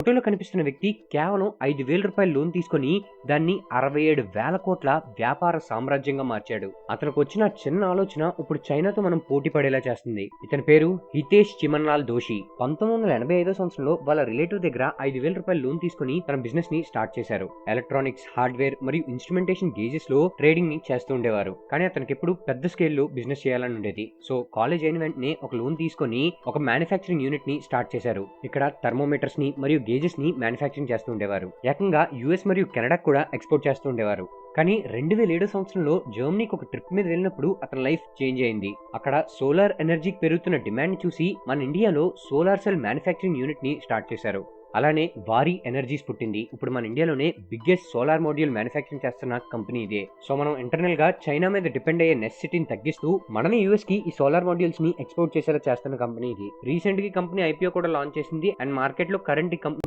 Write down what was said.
ఫోటోలో కనిపిస్తున్న వ్యక్తి కేవలం ఐదు వేల రూపాయలు లోన్ తీసుకొని దాన్ని అరవై ఏడు వేల కోట్ల వ్యాపార సామ్రాజ్యంగా మార్చాడు. అతనికి వచ్చిన చిన్న ఆలోచన ఇప్పుడు చైనాతో మనం పోటీ పడేలా చేస్తుంది. ఇతని పేరు హితేష్ చిమన్లాల్ దోషి పంతొమ్మిది వందల ఎనభై ఐదో సంవత్సరంలో వాళ్ళ రిలేటివ్ దగ్గర ఐదు వేల రూపాయలు లోన్ తీసుకుని తన బిజినెస్ని స్టార్ట్ చేశారు. ఎలక్ట్రానిక్స్ హార్డ్వేర్ మరియు ఇన్స్ట్రుమెంటేషన్ గేజెస్లో ట్రేడింగ్ని చేస్తూ ఉండేవారు. కానీ అతనికి ఎప్పుడు పెద్ద స్కేల్లో బిజినెస్ చేయాలని ఉండేది. సో కాలేజ్ అయిన వెంటనే ఒక లోన్ తీసుకొని ఒక మ్యానుఫ్యాక్చరింగ్ యూనిట్ని స్టార్ట్ చేశారు. ఇక్కడ థర్మోమీటర్స్ని మరియు గేజెస్ని మ్యానుఫ్యాక్చరింగ్ చేస్తూ ఉండేవారు. ఏకంగా యుఎస్ మరియు కెనడా కూడా ఎక్స్పోర్ట్ చేస్తూ ఉండేవారు. కానీ రెండు వేల ఏడో సంవత్సరంలో జర్మనీకి ఒక ట్రిప్ మీద వెళ్ళినప్పుడు అతని లైఫ్ చేంజ్ అయింది. అక్కడ సోలార్ ఎనర్జీకి పెరుగుతున్న డిమాండ్ చూసి మన ఇండియాలో సోలార్ సెల్ మ్యానుఫ్యాక్చరింగ్ యూనిట్ని స్టార్ట్ చేశారు. అలానే భారీ ఎనర్జీస్ పుట్టింది. ఇప్పుడు మన ఇండియాలోనే బిగ్గెస్ట్ సోలార్ మోడ్యూల్ మ్యానుఫ్యాక్చరింగ్ చేస్తున్న కంపెనీ ఇదే. సో మనం ఇంటర్నల్గా చైనా మీద డిపెండ్ అయ్యే నెసిటీని తగ్గిస్తూ మనమే యూఎస్కి ఈ సోలార్ మోడ్యూల్స్ని ఎక్స్పోర్ట్ చేసేలా చేస్తున్న కంపెనీ ఇది. రీసెంట్గా కంపెనీ ఐపీఓ కూడా లాంచ్ చేసింది అండ్ మార్కెట్లో కరెంట్ కంపెనీ